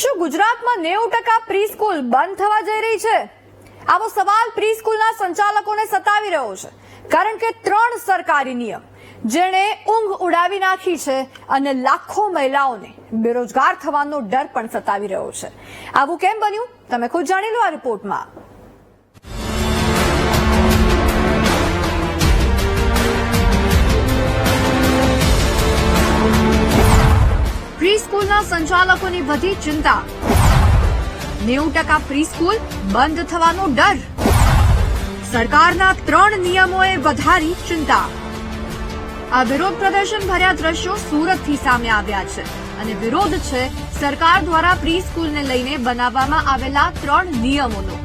શું ગુજરાતમાં નેવું ટકા પ્રી સ્કૂલ બંધ થવા જઈ રહી છે? આવો સવાલ પ્રી સ્કૂલના સંચાલકોને સતાવી રહ્યો છે. કારણ કે ત્રણ સરકારી નિયમ, જેણે ઊંઘ ઉડાવી નાખી છે અને લાખો મહિલાઓને બેરોજગાર થવાનો ડર પણ સતાવી રહ્યો છે. આવું કેમ બન્યું? તમે ખુદ જાણી લો આ રિપોર્ટમાં. સ્કૂલના સંચાલકોની વધી ચિંતા. નેવું ટકા પ્રી સ્કૂલ બંધ થવાનો ડર. સરકારના ત્રણ નિયમોએ વધારી ચિંતા. આ વિરોધ પ્રદર્શન ભર્યા દ્રશ્યો સુરતથી સામે આવ્યા છે અને વિરોધ છે સરકાર દ્વારા પ્રી સ્કૂલને લઈને બનાવવામાં આવેલા ત્રણ નિયમોનો.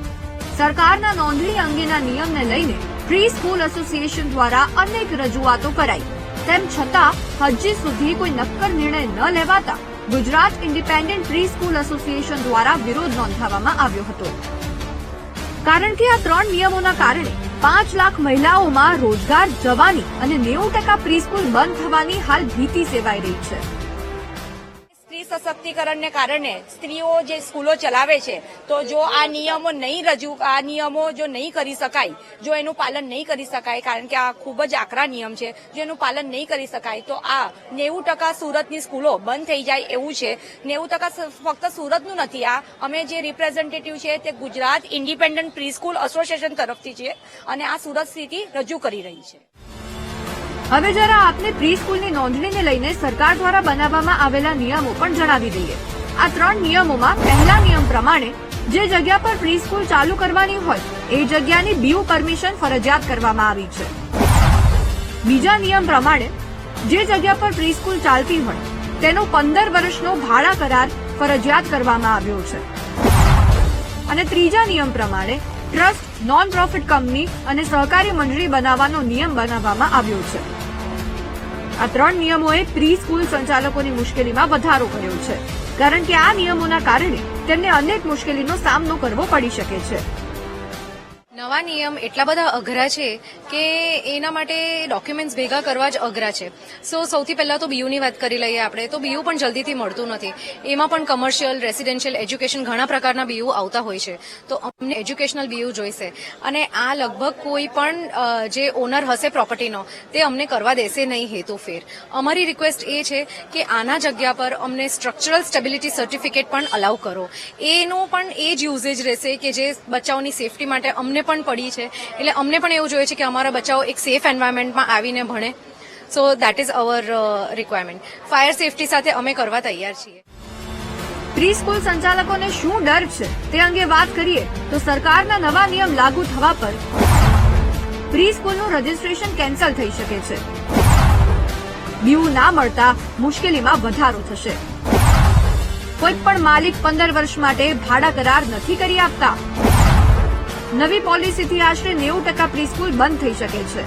સરકારના નોંધણી અંગેના નિયમને લઈને પ્રી સ્કૂલ એસોસિએશન દ્વારા અનેક રજૂઆતો કરાઈ. તેમ છતાં હજી સુધી કોઈ નક્કર નિર્ણય ન લેવાતા Gujarat independent pre school association દ્વારા વિરોધ નોંધાવવામાં આવ્યો હતો. કારણ કે આ ત્રણ નિયમોના કારણે પાંચ લાખ મહિલાઓમાં રોજગાર જવાની અને નેવું ટકા પ્રીસ્કૂલ બંધ થવાની હાલ ભીતિ સેવાઈ રહી છે. સશક્તિકરણને કારણે સ્ત્રીઓ જે સ્કૂલો ચલાવે છે, તો જો આ નિયમો નહીં રજૂ, આ નિયમો જો નહીં કરી શકાય, જો એનું પાલન નહીં કરી શકાય, કારણ કે આ ખૂબ જ આકરા નિયમ છે, જો એનું પાલન નહીં કરી શકાય, તો આ નેવું ટકા સુરતની સ્કૂલો બંધ થઈ જાય એવું છે. નેવું ટકા ફક્ત સુરતનું નથી, આ અમે જે રિપ્રેઝેન્ટેટિવ છે તે Gujarat independent pre school association તરફથી છે, અને આ સુરત સ્થિતિ રજૂ કરી રહી છે. હવે જરા આપને પ્રી સ્કૂલની નોંધણીને લઈને સરકાર દ્વારા બનાવવામાં આવેલા નિયમો પણ જણાવી દઈએ. આ ત્રણ નિયમોમાં પહેલા નિયમ પ્રમાણે જે જગ્યા પર પ્રી સ્કૂલ ચાલુ કરવાની હોય, એ જગ્યાની બીયુ પરમિશન ફરજિયાત કરવામાં આવી છે. બીજા નિયમ પ્રમાણે જે જગ્યા પર પ્રી સ્કૂલ ચાલતી હોય, તેનો પંદર વર્ષનો ભાડા કરાર ફરજિયાત કરવામાં આવ્યો છે. અને ત્રીજા નિયમ પ્રમાણે ટ્રસ્ટ નોન પ્રોફિટ કંપની અને સહકારી મંડળી બનાવવાનો નિયમ બનાવવામાં આવ્યો છે. આ ત્રણ નિયમોએ પ્રી સ્કૂલ સંચાલકોની મુશ્કેલીમાં વધારો કર્યો છે. કારણ કે આ નિયમોના કારણે તેમને અનેક મુશ્કેલીનો સામનો કરવો પડી શકે છે. નવા નિયમ એટલા બધા અઘરા છે કે એના માટે ડોક્યુમેન્ટ્સ ભેગા કરવા જ અઘરા છે. સો સૌથી પહેલા તો બીયુની વાત કરી લઈએ આપણે, તો બીયુ પણ જલ્દીથી મળતું નથી. એમાં પણ કમર્શિયલ રેસિડેન્શિયલ એજ્યુકેશન ઘણા પ્રકારના બીયુ આવતા હોય છે. તો અમને એજ્યુકેશનલ બીયુ જોઈશે. અને આ લગભગ કોઈ પણ જે ઓનર હશે પ્રોપર્ટીનો તે અમને કરવા દેશે નહીં હેતુ ફેર. અમારી રિક્વેસ્ટ એ છે કે આના જગ્યા પર અમને સ્ટ્રક્ચરલ સ્ટેબિલિટી સર્ટિફિકેટ પણ અલાઉ કરો. એનો પણ એ જ યુઝેજ રહેશે કે જે બચ્ચાઓની સેફટી માટે અમને પણ પડી છે. એટલે અમને પણ એવું જોઈએ છે કે અમારા બચ્ચાઓ એક સેફ એન્વાયરમેન્ટમાં આવીને ભણે. So that is our requirement fire safety સાથે અમે કરવા તૈયાર છીએ. પ્રી સ્કૂલ સંચાલકોને શું ડર છે તે અંગે વાત કરીએ તો સરકારના નવા નિયમ લાગુ થવા પર પ્રી સ્કૂલનું રજીસ્ટ્રેશન કેન્સલ થઈ શકે છે. બીયુ ના મળતા મુશ્કેલીમાં વધારો થશે. કોઈ પણ માલિક પંદર વર્ષ માટે ભાડા કરાર નથી કરી આપતા. નવી પોલિસીથી આશરે નેવું ટકા પ્રીસ્કૂલ બંધ થઈ શકે છે.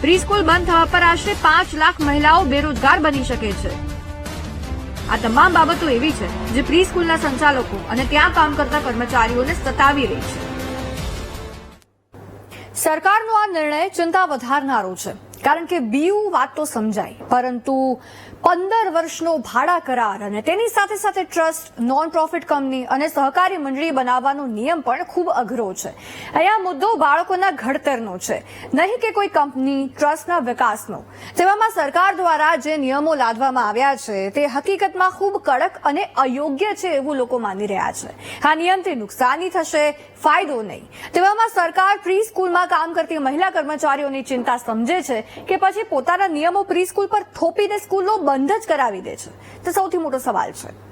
પ્રીસ્કૂલ બંધ થવા પર આશરે પાંચ લાખ મહિલાઓ બેરોજગાર બની શકે છે. આ તમામ બાબતો એવી છે જે પ્રીસ્કૂલના સંચાલકો અને ત્યાં કામ કરતા કર્મચારીઓને સતાવી રહી છે. સરકારનો આ નિર્ણય ચિંતા વધારનારો છે. કારણ કે બીયુ વાત તો સમજાય, પરંતુ પંદર વર્ષનો ભાડા કરાર અને તેની સાથે સાથે ટ્રસ્ટ નોન પ્રોફિટ કંપની અને સહકારી મંડળી બનાવવાનો નિયમ પણ ખૂબ અઘરો છે. અહીંયા મુદ્દો બાળકોના ઘડતરનો છે, નહીં કે કોઈ કંપની, ટ્રસ્ટના વિકાસનો. તેવામાં સરકાર દ્વારા જે નિયમો લાદવામાં આવ્યા છે, તે હકીકતમાં ખૂબ કડક અને અયોગ્ય છે એવું લોકો માની રહ્યા છે. આ નિયમથી નુકસાની થશે, ફાયદો નહીં. તેવામાં સરકાર પ્રી સ્કૂલમાં કામ કરતી મહિલા કર્મચારીઓની ચિંતા સમજે છે કે પછી પોતાના નિયમો પ્રી સ્કૂલ પર થોપીને સ્કૂલો બંધ જ કરાવી દે છે. તે સૌથી મોટો સવાલ છે.